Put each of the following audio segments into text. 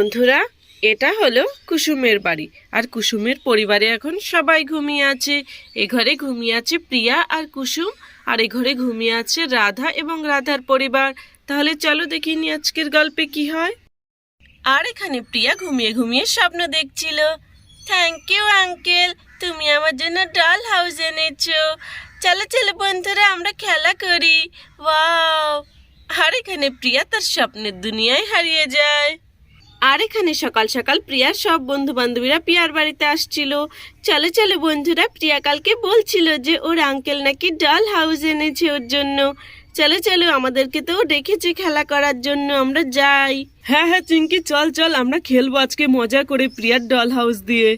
বন্ধুরা, এটা হলো কুসুমের বাড়ি। আর কুসুমের পরিবারে এখন সবাই ঘুমিয়ে আছে। এ ঘরে ঘুমিয়ে আছে প্রিয়া আর কুসুম, আর এ ঘরে ঘুমিয়ে আছে রাধা এবং রাধার পরিবার। তাহলে চলো দেখিনি আজকের গল্পে কি হয়। আর এখানে প্রিয়া ঘুমিয়ে ঘুমিয়ে স্বপ্ন দেখছিল। থ্যাংক ইউ আঙ্কেল তুমি আমার জন্য ডল হাউস এনেছো। চলো চলো বন্ধুরা, আমরা খেলা করি। ওয়াও আর এখানে প্রিয়া তার স্বপ্নের দুনিয়ায় হারিয়ে যায়। আর এখানে সকাল সকাল প্রিয়ার সব বন্ধু বান্ধবীরা প্রিয়ার বাড়িতে আসছিল। চলে চলে বন্ধুরা প্রিয়া কালকে বলছিল যে ওর আঙ্কেল নাকি ডল হাউস এনেছে ওর জন্য। চলো চলো আমাদেরকে তো ডেকেছে খেলা করার জন্য আমরা যাই। হ্যাঁ হ্যাঁ চিঙ্কি চল চল আমরা খেলব আজকে মজা করে প্রিয়ার ডল হাউস দিয়ে।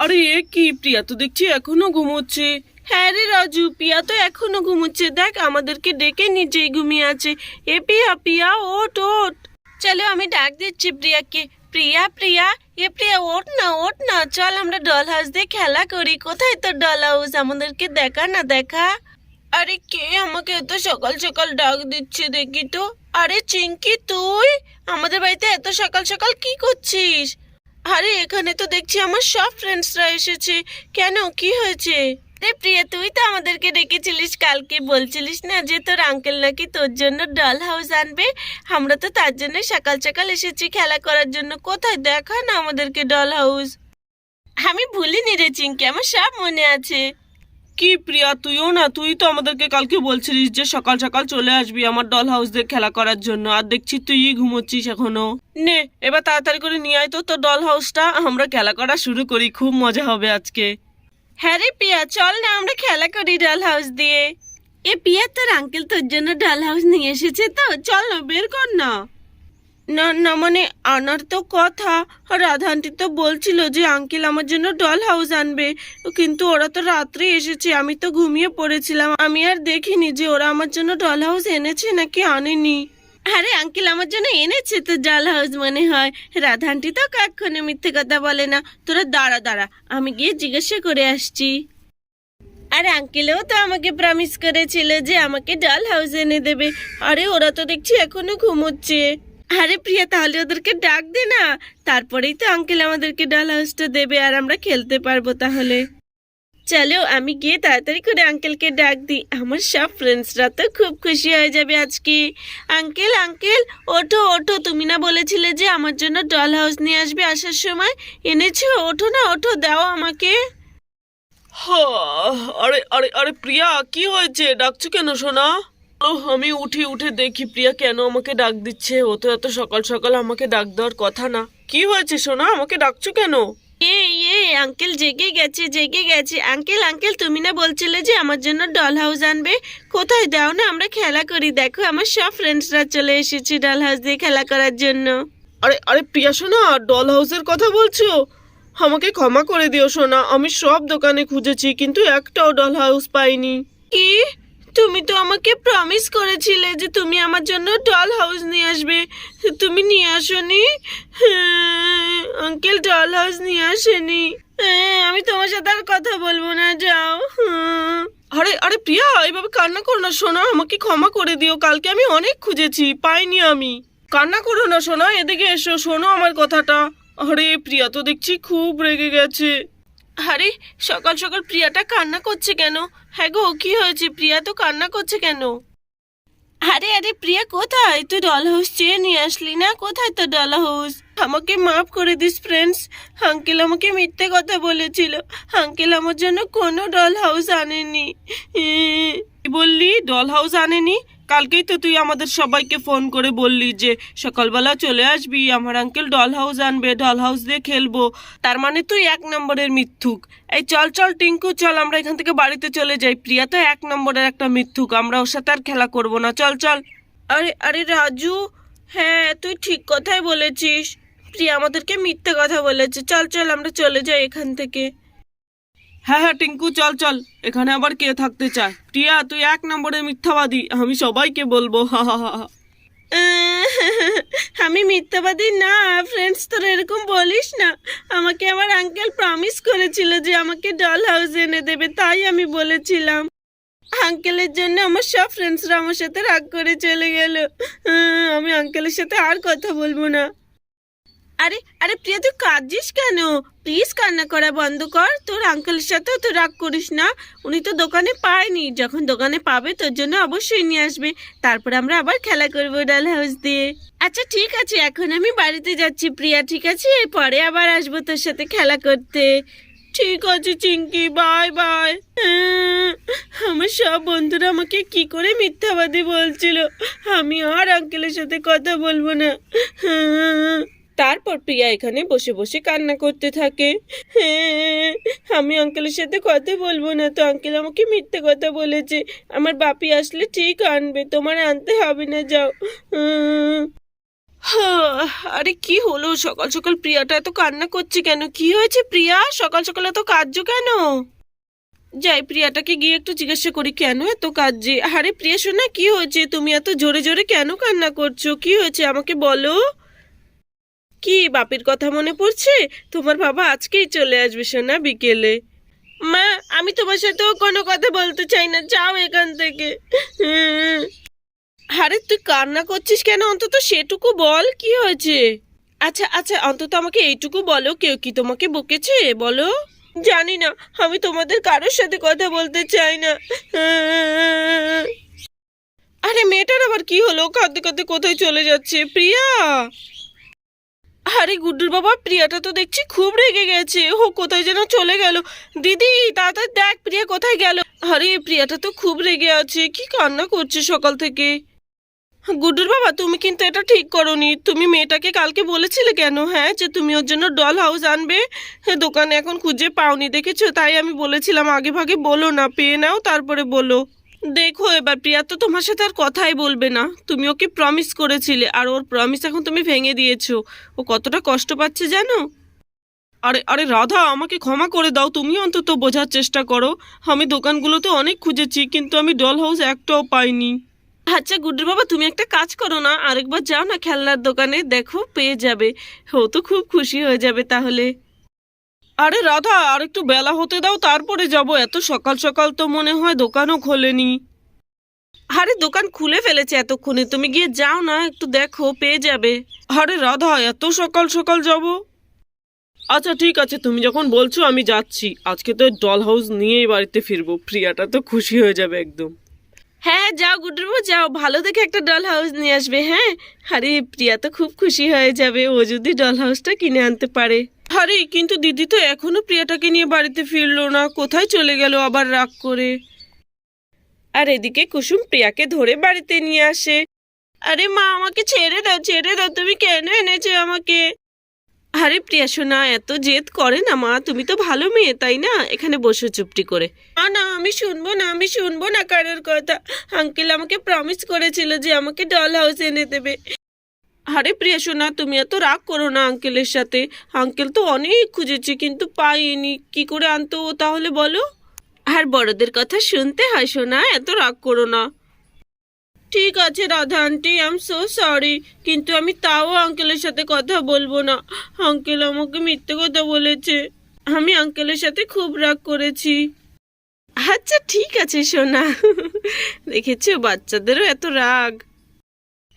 আরে এ কি প্রিয়া তো দেখছি এখনও ঘুমোচ্ছে। হ্যাঁ রে রাজু পিয়া তো এখনও ঘুমোচ্ছে। দেখ আমাদেরকে ডেকে নিজেই ঘুমিয়ে আছে। এ পিয়া পিয়া ওট ওট চলো আমি ডাক দিচ্ছি প্রিয়াকে। প্রিয়া প্রিয়া, এ প্রিয়া, ওঠ না ওঠ না, চল আমরা ডল হাউস দিয়ে খেলা করি। কোথায় তোর ডল হাউস আমাদেরকে দেখা না দেখা? আরে কে আমাকে এত সকাল সকাল ডাক দিচ্ছে দেখি তো? আরে চিঙ্কি, তুই? আমাদের বাড়িতে এত সকাল সকাল কি করছিস? আরে এখানে তো দেখছি আমার সব ফ্রেন্ডসরা এসেছে। কেন? কি হয়েছে? রে প্রিয়া, তুই তো আমাদেরকে ডেকেছিলিস, কালকে বলছিলিস না যে তোর আঙ্কেল নাকি তোর জন্য ডল হাউস আনবে? আমরা তো তার জন্য সকাল সকাল এসেছি খেলা করার জন্য। কোথায়? দেখা না আমাদেরকে ডল হাউস আমি ভুলিনি রে চিঙ্কি আমার সব মনে আছে। কি প্রিয়া, তুইও না, তুই তো আমাদেরকে কালকে বলছিলিস যে সকাল সকাল চলে আসবি আমার ডল হাউস দিয়ে খেলা করার জন্য, আর দেখছি তুই ঘুমোচ্ছিস এখনও। নে, এবার তাড়াতাড়ি করে নিয়ে আয় তো তোর ডল হাউসটা আমরা খেলা করা শুরু করি, খুব মজা হবে আজকে। হ্যাঁ রে পিয়া চল না আমরা খেলা করি ডাল হাউস দিয়ে। এ পিয়া তোর আঙ্কেল তোর জন্য ডাল হাউস নিয়ে এসেছে তো চল না বের কর না। না না মানে আনার তো কথা। রাধা আন্টি তো বলছিল যে আঙ্কেল আমার জন্য ডল হাউস আনবে কিন্তু ওরা তো রাত্রে এসেছে আমি তো ঘুমিয়ে পড়েছিলাম। আমি আর দেখিনি যে ওরা আমার জন্য ডল হাউস এনেছে নাকি আনেনি। আরে আঙ্কেল, আমার জন্য এনেছে তো ডল হাউস মনে হয়। রাধা আন্টি তো কখনো মিথ্যে কথা বলে না। তোরা দাঁড়া দাঁড়া, আমি গিয়ে জিজ্ঞাসা করে আসছি। আরে আঙ্কেলও তো আমাকে প্রমিস করেছিল যে আমাকে ডাল হাউস এনে দেবে। আরে, ওরা তো দেখছি এখনও ঘুমোচ্ছে। আরে প্রিয়া, তাহলে ওদেরকে ডাক দে না। তারপরেই তো আঙ্কেল আমাদেরকে ডাল হাউসটা দেবে, আর আমরা খেলতে পারব তাহলে। চলো আমি গিয়ে তাড়াতাড়ি করে আঙ্কেলকে ডাক দিই। আমার সব ফ্রেন্ডসরা তো খুব খুশি হয়ে যাবে আজকে। আঙ্কেল আঙ্কেল ওঠো ওঠো। তুমি না বলেছিলে যে আমার জন্য ডল হাউস নিয়ে আসবে আসার সময়? এনেছো? ওঠো না ওঠো দাও আমাকে। আরে আরে আরে প্রিয়া কি হয়েছে? ডাকছো কেন সোনা? আমি উঠি উঠে দেখি প্রিয়া কেন আমাকে ডাক দিচ্ছে। ও তো এত সকাল সকাল আমাকে ডাক দেওয়ার কথা না। কি হয়েছে সোনা? আমাকে ডাকছো কেন? এ এ আঙ্কেল জেগে গেছে জেগে গেছে। আঙ্কেল আঙ্কেল তুমি না বলছিলে যে আমার জন্য ডল হাউস আনবে? কোথায়? দাও না আমরা খেলা করি। দেখো আমার সব ফ্রেন্ডসরা চলে এসেছে ডল হাউস দিয়ে খেলা করার জন্য। আরে আরে প্রিয়া সোনা ডল হাউসের কথা বলছো? আমাকে ক্ষমা করে দিও সোনা আমি সব দোকানে খুঁজেছি কিন্তু একটাও ডল হাউস পাইনি। কি? তুমি তো আমাকে প্রমিস করেছিলে যে তুমি আমার জন্য ডল হাউস নিয়ে আসবে। তুমি নিয়ে আসোনি? আঙ্কেল ডল হাউস নিয়ে আসেনি। হ্যাঁ, আমি তোমার সাথে আর কথা বলব না যাও। হ্যাঁ। আরে আরে প্রিয়া এইভাবে কান্না করো না সোনা আমাকে ক্ষমা করে দিও। কালকে আমি অনেক খুঁজেছি পাইনি আমি। কান্না করো না সোনা এদিকে এসো শোনো আমার কথাটা। আরে প্রিয়া তো দেখছি খুব রেগে গেছে। আরে সকাল সকাল প্রিয়াটা কান্না করছে কেন? হ্যাঁ গো কি হয়েছে? প্রিয়া তো কান্না করছে কেন? আরে আরে প্রিয়া কোথায়? তুই ডল হাউস চেয়ে নিয়ে আসলি না? কোথায় তো ডল হাউস আমাকে মাফ করে দিস ফ্রেন্ডস আঙ্কেল আমাকে মিথ্যে কথা বলেছিল। আঙ্কেল আমার জন্য কোনো ডল হাউস আনেনি বললি? ডল হাউস আনেনি? কালকেই তো তুই আমাদের সবাইকে ফোন করে বললি যে সকালবেলা চলে আসবি, আমার আঙ্কেল ডল হাউস আনবে ডল হাউস দিয়ে খেলব। তার মানে তুই এক নম্বরের মিথ্যুক। এই চল চল, টিঙ্কু, চল, আমরা এখান থেকে বাড়িতে চলে যাই। প্রিয়া তো এক নম্বরের একটা মিথ্যুক, আমরা ওর সাথে আর খেলা করব না। চল চল। আরে আরে রাজু হ্যাঁ তুই ঠিক কথাই বলেছিস। প্রিয়া আমাদেরকে মিথ্যে কথা বলেছে। চল চল, আমরা চলে যাই এখান থেকে। হ্যাঁ হ্যাঁ টিঙ্কু, চল চল। এখানে আবার কে থাকতে চায়? প্রিয়া তুই এক নম্বরের মিথ্যাবাদী। আমি সবাইকে বলব, হা হা হা। আমি মিথ্যাবাদী না ফ্রেন্ডস তোর এরকম বলিস না। আমাকে আমার আঙ্কেল প্রমিস করেছিল যে আমাকে ডল হাউস এনে দেবে, তাই আমি বলেছিলাম। আঙ্কেলের জন্য আমার সব ফ্রেন্ডসরা আমার সাথে রাগ করে চলে গেল। আমি আঙ্কেলের সাথে আর কথা বলব না। আরে আরে প্রিয়া, তুই কাঁদছিস কেন? প্লিজ কান্না করা বন্ধ কর। তোর আঙ্কেলের সাথে তো রাগ করিস না। উনি তো দোকানে পায়নি। যখন দোকানে পাবে, তোর জন্য অবশ্যই নিয়ে আসবে। তারপর আমরা আবার খেলা করব ডাল হাউস দিয়ে। আচ্ছা ঠিক আছে, এখন আমি বাড়িতে যাচ্ছি প্রিয়া, ঠিক আছে? পরে আবার আসব তোর সাথে খেলা করতে। ঠিক আছে, চিঙ্কি বাই বাই আমার সব বন্ধুরা আমাকে কি করে মিথ্যাবাদী বলছিল? আমি আর আঙ্কেলের সাথে কথা বলব না। তারপর প্রিয়া এখানে বসে বসে কান্না করতে থাকে। হ্যাঁ, আমি আঙ্কেলের সাথে কথা বলব না তো। আঙ্কেল আমাকে মিথ্যে কথা বলেছে। আমার বাপি আসলে ঠিক আনবে তোমার আনতে হবে না যাও। হ্যাঁ, আরে কি হলো? সকাল সকাল প্রিয়াটা এত কান্না করছে কেন? কি হয়েছে প্রিয়া? সকাল সকাল এত কার্য কেন? যাই প্রিয়াটাকে গিয়ে একটু জিজ্ঞাসা করি কেন এত কাজে আরে প্রিয়া শোনা কি হয়েছে? তুমি এত জোরে জোরে কেন কান্না করছ? কি হয়েছে? আমাকে বলো। কি বাপের কথা মনে পড়ছে? তোমার বাবা আজকেই চলে আসবে সোনা বিকেলে। মা, আমি তোমার সাথেও কোনো কথা বলতে চাই না। যাও এখান থেকে। আরে, তুই কান্না করছিস কেন? অন্তত সেটুকু বল, কি হয়েছে? আচ্ছা আচ্ছা অন্তত আমাকে এইটুকু বলো। কেউ কি তোমাকে বকেছে? বলো। জানি না, আমি তোমাদের কারোর সাথে কথা বলতে চাই না। আরে, মেয়েটার আবার কি হলো? কাঁদতে কাঁদতে কোথায় চলে যাচ্ছে? প্রিয়া! আরে গুড্ডুর বাবা, প্রিয়াটা তো দেখছি খুব রেগে গেছে। ও কোথায় যেন চলে গেল। দিদি, তাড়াতাড়ি দেখ প্রিয়া কোথায় গেল। আরে, প্রিয়াটা তো খুব রেগে আছে। কি কান্না করছে সকাল থেকে? গুড্ডুর বাবা, তুমি কিন্তু এটা ঠিক করনি। তুমি মেয়েটাকে কালকে বলেছিলে কেন? হ্যাঁ যে তুমি ওর জন্য ডল হাউস আনবে। হ্যাঁ দোকানে এখন খুঁজে পাওনি, দেখেছ? তাই আমি বলেছিলাম, আগে ভাগে বলো না, পেয়ে নাও, তারপরে বলো। দেখো এবার প্রিয়া, তো তোমার সাথে আর কথাই বলবে না। তুমি ওকে প্রমিস করেছিলে, আর ওর প্রমিস এখন তুমি ভেঙে দিয়েছ। ও কতটা কষ্ট পাচ্ছে জানো? আরে আরে রাধা, আমাকে ক্ষমা করে দাও। তুমি অন্তত বোঝার চেষ্টা করো। আমি দোকানগুলোতে অনেক খুঁজেছি, কিন্তু আমি ডল হাউস একটাও পাইনি। আচ্ছা গুড্ডুর বাবা, তুমি একটা কাজ করো না। আরেকবার যাও না খেলনার দোকানে, দেখো, পেয়ে যাবে। ও তো খুব খুশি হয়ে যাবে তাহলে। আরে রাধা আর একটু বেলা হতে দাও, তারপরে যাব। এত সকাল সকাল তো মনে হয় দোকানও খোলেনি। আরে, দোকান খুলে ফেলেছে এতক্ষণে। তুমি গিয়ে যাও না, একটু দেখো, পেয়ে যাবে। আরে রাধা, এত সকাল সকাল যাব? আচ্ছা ঠিক আছে, তুমি যখন বলছো আমি যাচ্ছি। আজকে তো ডল হাউস নিয়েই বাড়িতে ফিরবো। প্রিয়াটা তো খুশি হয়ে যাবে একদম। হ্যাঁ যাও গুড্রুবু যাও। ভালো দেখে একটা ডল হাউস নিয়ে আসবে হ্যাঁ? আরে, প্রিয়া তো খুব খুশি হয়ে যাবে। ও যদি ডল হাউসটা কিনে আনতে পারে। আরে, কিন্তু দিদি তো এখনও প্রিয়াটাকে নিয়ে বাড়িতে ফিরলো না। কোথায় চলে গেল আবার রাগ করে? আর এদিকে কুসুম প্রিয়াকে ধরে বাড়িতে নিয়ে আসে। আরে মা, আমাকে ছেড়ে দাও ছেড়ে দাও, তুমি কেন এনেছো আমাকে? আরে প্রিয়া সোনা, এত জেদ করে না মা, তুমি তো ভালো মেয়ে, তাই না? এখানে বসে চুপটি করে। না না, আমি শুনব না, আমি শুনব না কারোর কথা। আঙ্কেল আমাকে প্রমিস করেছিল যে আমাকে ডল হাউস এনে দেবে। আরে প্রিয়া সোনা তুমি এত রাগ করো না আঙ্কেলের সাথে। আঙ্কেল তো অনেক খুঁজেছে, কিন্তু পাইনি। কি করে আনতো ও তাহলে বলো? আর বড়দের কথা শুনতে হয় সোনা, এত রাগ করো না। ঠিক আছে Radha aunty I am so sorry কিন্তু আমি তাও আঙ্কেলের সাথে কথা বলব না। আঙ্কেল আমাকে মিথ্যে কথা বলেছে। আমি আঙ্কেলের সাথে খুব রাগ করেছি। আচ্ছা ঠিক আছে সোনা। দেখেছ, বাচ্চাদেরও এত রাগ।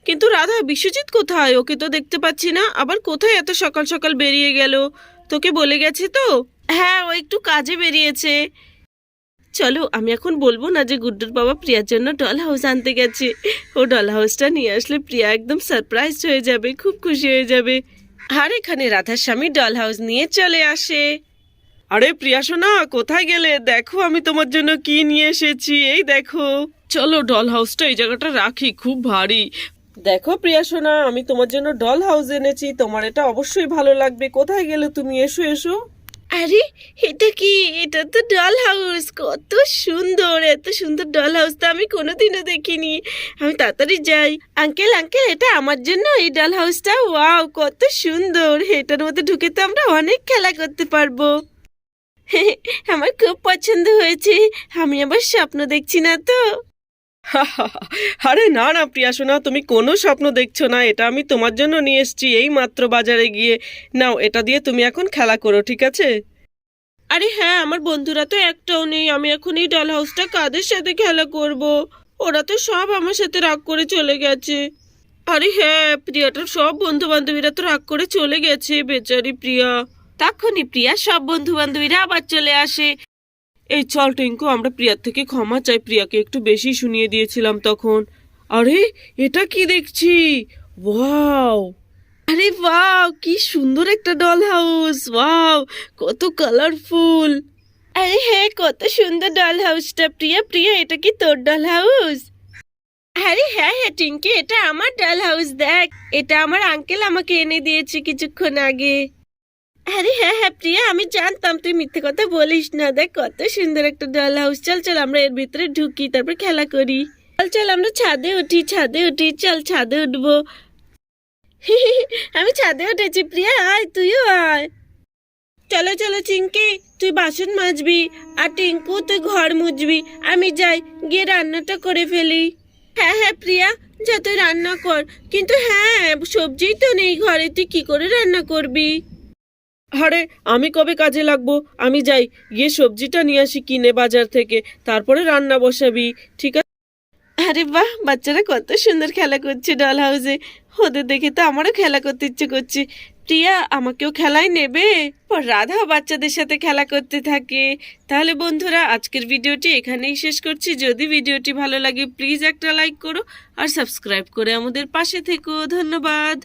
কিন্তু রাধা, বিশ্বজিৎ কোথায়? ওকে তো দেখতে পাচ্ছি না। আবার কোথায় এত সকাল সকাল বেরিয়ে গেল? তোকে বলে গেছে তো? হ্যাঁ ও একটু কাজে বেরিয়েছে। চলো, আমি এখন বলব না যে গুড্ডুর বাবা প্রিয়ার জন্য ডল হাউস আনতে গেছে। ও ডল হাউসটা নিয়ে আসলে প্রিয়া একদম সারপ্রাইজ হয়ে যাবে, খুব খুশি হয়ে যাবে। আর এখানে রাধার স্বামী ডল হাউস নিয়ে চলে আসে। আরে প্রিয়া সোনা, কোথায় গেলে? দেখো, আমি তোমার জন্য কি নিয়ে এসেছি। এই দেখো। চলো ডল হাউসটা এই জায়গাটা রাখি, খুব ভারী। দেখো প্রিয়া সোনা, আমি তোমার জন্য ডল হাউস এনেছি, তোমার এটা অবশ্যই ভালো লাগবে। কোথায় গেলে তুমি? এসো এসো। আরে, এটা কি? এটা তো ডল হাউস কত সুন্দর, এত সুন্দর ডল হাউস তো আমি কোনোদিনও দেখিনি। আমি তাড়াতাড়ি যাই। আঙ্কেল আঙ্কেল, এটা আমার জন্য এই ডল হাউসটা ওয়াও, কত সুন্দর। এটার মধ্যে ঢুকে তো আমরা অনেক খেলা করতে পারব। আমার খুব পছন্দ হয়েছে। আমি আবার স্বপ্ন দেখছি না তো। আরে না না প্রিয়া সোনা তুমি কোনো স্বপ্ন দেখছ না এটা আমি তোমার জন্য নিয়ে এসেছি এই মাত্র বাজারে গিয়ে। নাও এটা দিয়ে তুমি এখন খেলা করো ঠিক আছে? আরে হ্যাঁ আমার বন্ধুরা তো একটাও নেই আমি এখন এই ডল হাউসটা কাদের সাথে খেলা করব? ওরা তো সব আমার সাথে রাগ করে চলে গেছে। আরে হ্যাঁ প্রিয়াটার সব বন্ধু বান্ধবীরা তো রাগ করে চলে গেছে বেচারি প্রিয়া। তখনই প্রিয়া সব বন্ধু বান্ধবীরা আবার চলে আসে। এই চল টিঙ্কু, আমরা প্রিয়ার থেকে ক্ষমা চাই। প্রিয়াকে একটু বেশি শুনিয়ে দিয়েছিলাম তখন। আরে, এটা কি দেখছি? ওয়াও! আরে ওয়াও, কি সুন্দর একটা ডল হাউস ওয়াও, কত কালারফুল আরে হ্যাঁ কত সুন্দর ডল হাউসটা প্রিয়া প্রিয়া, এটা কি তোর ডল হাউস আরে হ্যাঁ হ্যাঁ টিঙ্কি, এটা আমার ডাল হাউস দেখ। এটা আমার আঙ্কেল আমাকে এনে দিয়েছে কিছুক্ষণ আগে। আরে হ্যাঁ হ্যাঁ প্রিয়া, আমি জানতাম, তুই মিথ্যে কথা বলিস না। দেখ, কত সুন্দর একটা ডাল হাউস চল চল, আমরা এর ভিতরে ঢুকি, তারপর খেলা করি। চল চল, আমরা ছাদে উঠি ছাদে উঠি। চল, ছাদে উঠবো। আমি ছাদে উঠেছি, প্রিয়া, আয়, তুইও আয়। চলো চলো চিঙ্কি তুই বাসন মাজবি, আর টিঙ্কু, তুই ঘর মুছবি আমি যাই, গিয়ে রান্নাটা করে ফেলি। হ্যাঁ হ্যাঁ প্রিয়া, যা, তুই রান্না কর। কিন্তু হ্যাঁ সবজিই তো নেই ঘরে, তুই কি করে রান্না করবি? আরে, আমি কবে কাজে লাগবো? আমি যাই, গিয়ে সবজিটা নিয়ে আসি কিনে বাজার থেকে, তারপরে রান্না বসাবি, ঠিক আছে আরে বাহ, বাচ্চারা কত সুন্দর খেলা করছে ডল হাউসে ওদের দেখে তো আমারও খেলা করতে ইচ্ছে করছে। প্রিয়া, আমাকেও খেলায় নেবে? পর রাধা বাচ্চাদের সাথে খেলা করতে থাকে। তাহলে বন্ধুরা, আজকের ভিডিওটি এখানেই শেষ করছি। যদি ভিডিওটি ভালো লাগে প্লিজ একটা লাইক করো আর সাবস্ক্রাইব করে আমাদের পাশে থেকো। ধন্যবাদ।